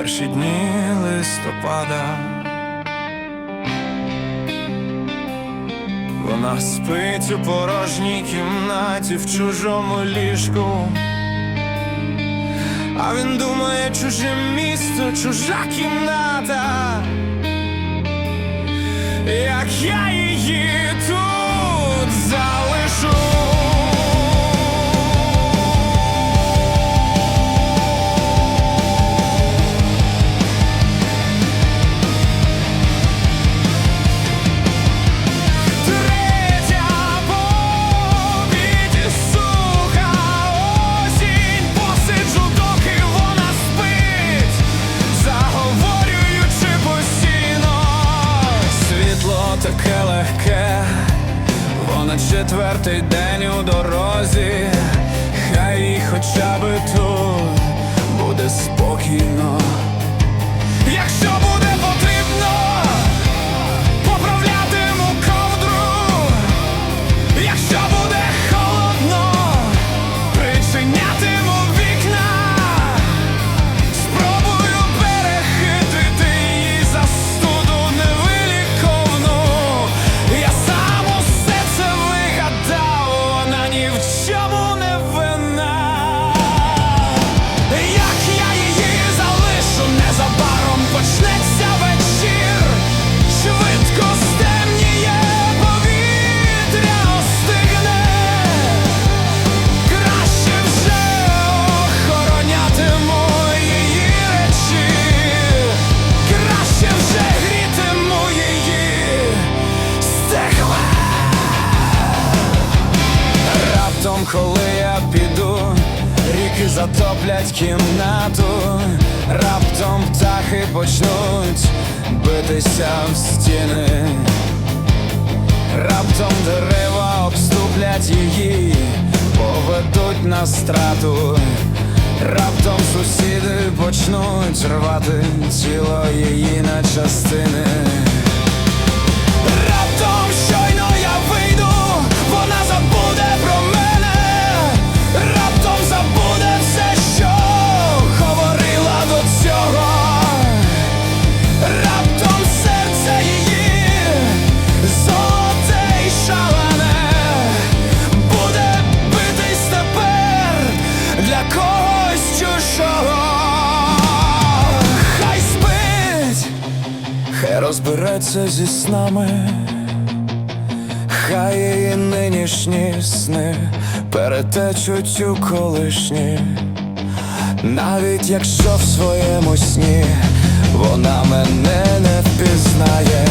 перші дні листопада. Вона спить у порожній кімнаті в чужому ліжку. А він думає, чуже місто, чужа кімната. Як я вона четвертий день у дорозі, хай хоча би тут ріки затоплять кімнату, раптом птахи почнуть битися в стіни, раптом дерева обступлять її, поведуть на страту, раптом сусіди почнуть рвати тіло її на частини. Раптом щойно Хай розбереться зі снами, хай її нинішні сни перетечуть у колишні, навіть якщо в своєму сні вона мене не впізнає.